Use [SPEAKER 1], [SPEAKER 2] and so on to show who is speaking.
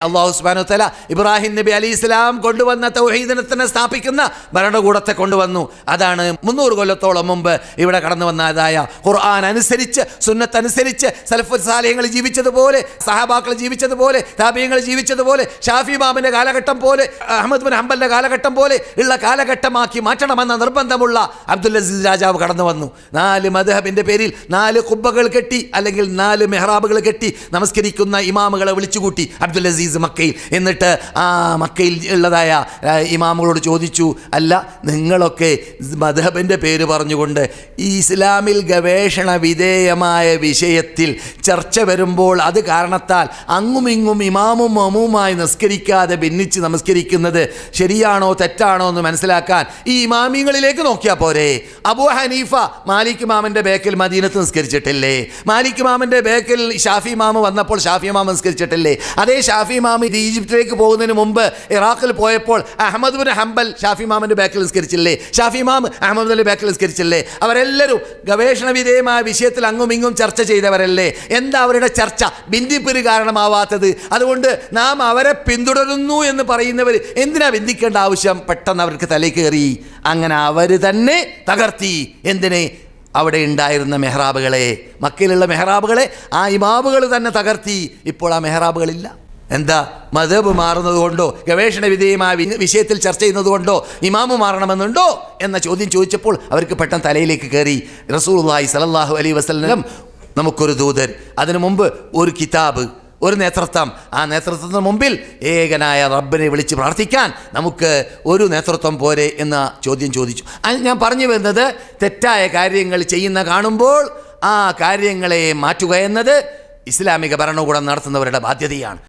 [SPEAKER 1] അള്ളാഹു സുബാനു തല ഇബ്രാഹിം നബി അലി ഇസ്ലാം കൊണ്ടുവന്ന തൗഹീദിനെ സ്ഥാപിക്കുന്ന ഭരണകൂടത്തെ കൊണ്ടുവന്നു. അതാണ് മുന്നൂറ് കൊല്ലത്തോളം മുമ്പ് ഇവിടെ കടന്നു വന്നതായ ഖുർആൻ അനുസരിച്ച് സുന്നത്ത് അനുസരിച്ച് സലഫു സാലയങ്ങൾ ജീവിച്ചതുപോലെ സഹാബാക്കൾ ജീവിച്ചതുപോലെ താബിയങ്ങൾ ജീവിച്ചതുപോലെ ഷാഫി ബാബിന്റെ കാലഘട്ടം പോലെ അഹമ്മദ് ബിൻ ഹംബലിന്റെ കാലഘട്ടം പോലെ ഉള്ള കാലഘട്ടമാക്കി മാറ്റണമെന്ന നിർബന്ധമുള്ള അബ്ദുൽ അസീസ് രാജാവ് കടന്നു വന്നു നാല് മദ്ഹബിന്റെ പേരിൽ നാല് കുബ്ബകൾ കെട്ടി അല്ലെങ്കിൽ നാല് മെഹ്റാബുകൾ കെട്ടി നമസ്കരിക്കുന്ന ഇമാമുകളെ വിളിച്ചുകൂട്ടി അബ്ദുൽ അസീസ് മക്കയിൽ. എന്നിട്ട് ആ മക്കയിൽ ഉള്ളതായ ഇമാമുകളോട് ചോദിച്ചു അല്ല നിങ്ങളൊക്കെ മധബന്റെ പേര് പറഞ്ഞുകൊണ്ട് ഈ ഇസ്ലാമിൽ ഗവേഷണ വിധേയമായ വിഷയത്തിൽ ചർച്ച വരുമ്പോൾ അത് കാരണത്താൽ അങ്ങുമിങ്ങും ഇമാമും അമുമായി നിസ്കരിക്കാതെ ഭിന്നിച്ച് നമസ്കരിക്കുന്നത് ശരിയാണോ തെറ്റാണോ എന്ന് മനസ്സിലാക്കാൻ ഈ ഇമാമിങ്ങളിലേക്ക് നോക്കിയാൽ പോരെ. അബു ഹനീഫ മാലിക് മാമന്റെ ബേക്കിൽ മദീനത്ത് നിസ്കരിച്ചിട്ടില്ലേ? മാലിക് മാമന്റെ ബേക്കിൽ ഷാഫി മാമ വന്നപ്പോൾ ഷാഫി മാമ നിസ്കരിച്ചിട്ടില്ലേ? അതേ ഷാഫി ഇമാം ഇത് ഈജിപ്തിലേക്ക് പോകുന്നതിന് മുമ്പ് ഇറാഖിൽ പോയപ്പോൾ അഹമ്മദ് ബിൻ ഹംബൽ ഷാഫി ബാക്കിൽ നിസ്കരിച്ചില്ലേ? ഷാഫി ഇമാം അഹമ്മദ് അലി ബേക്കിൽ നിസ്കരിച്ചില്ലേ? അവരെല്ലാവരും ഗവേഷണ വിധേയമായ വിഷയത്തിൽ അങ്ങും ഇങ്ങും ചർച്ച ചെയ്തവരല്ലേ? എന്താ അവരുടെ ചർച്ച? ബിന്ദിപ്പിന് കാരണമാവാത്തത്. അതുകൊണ്ട് നാം അവരെ പിന്തുടരുന്നു എന്ന് പറയുന്നവർ എന്തിനാ ബിന്ദിക്കേണ്ട ആവശ്യം? പെട്ടെന്ന് അവർക്ക് തലയിൽ കയറി. അങ്ങനെ അവർ തന്നെ തകർത്തി. എന്തിനെ? അവിടെ ഉണ്ടായിരുന്ന മെഹ്റാബുകളെ. മക്കയിലുള്ള മെഹ്റാബുകളെ ആ ഇമാബുകൾ തന്നെ തകർത്തി. ഇപ്പോൾ ആ മെഹ്റാബുകളില്ല. എന്താ? മതബ് മാറുന്നതുകൊണ്ടോ? ഗവേഷണ വിധേയമായ വിഷയത്തിൽ ചർച്ച ചെയ്യുന്നതുകൊണ്ടോ? ഇമാമു മാറണമെന്നുണ്ടോ? എന്ന ചോദ്യം ചോദിച്ചപ്പോൾ അവർക്ക് പെട്ടെന്ന് തലയിലേക്ക് കയറി. റസൂലുള്ളാഹി സലല്ലാഹു അലൈ വസ്ലം നമുക്കൊരു ദൂതൻ. അതിനു മുമ്പ് ഒരു കിതാബ് ഒരു നേതൃത്വം ആ നേതൃത്വത്തിന് മുമ്പിൽ ഏകനായ റബ്ബിനെ വിളിച്ച് പ്രാർത്ഥിക്കാൻ നമുക്ക് ഒരു നേതൃത്വം പോരെ എന്ന ചോദ്യം ചോദിച്ചു. ഞാൻ പറഞ്ഞു വരുന്നത് തെറ്റായ കാര്യങ്ങൾ ചെയ്യുന്ന കാണുമ്പോൾ ആ കാര്യങ്ങളെ മാറ്റുക എന്നത് ഇസ്ലാമിക ഭരണകൂടം നടത്തുന്നവരുടെ ബാധ്യതയാണ്.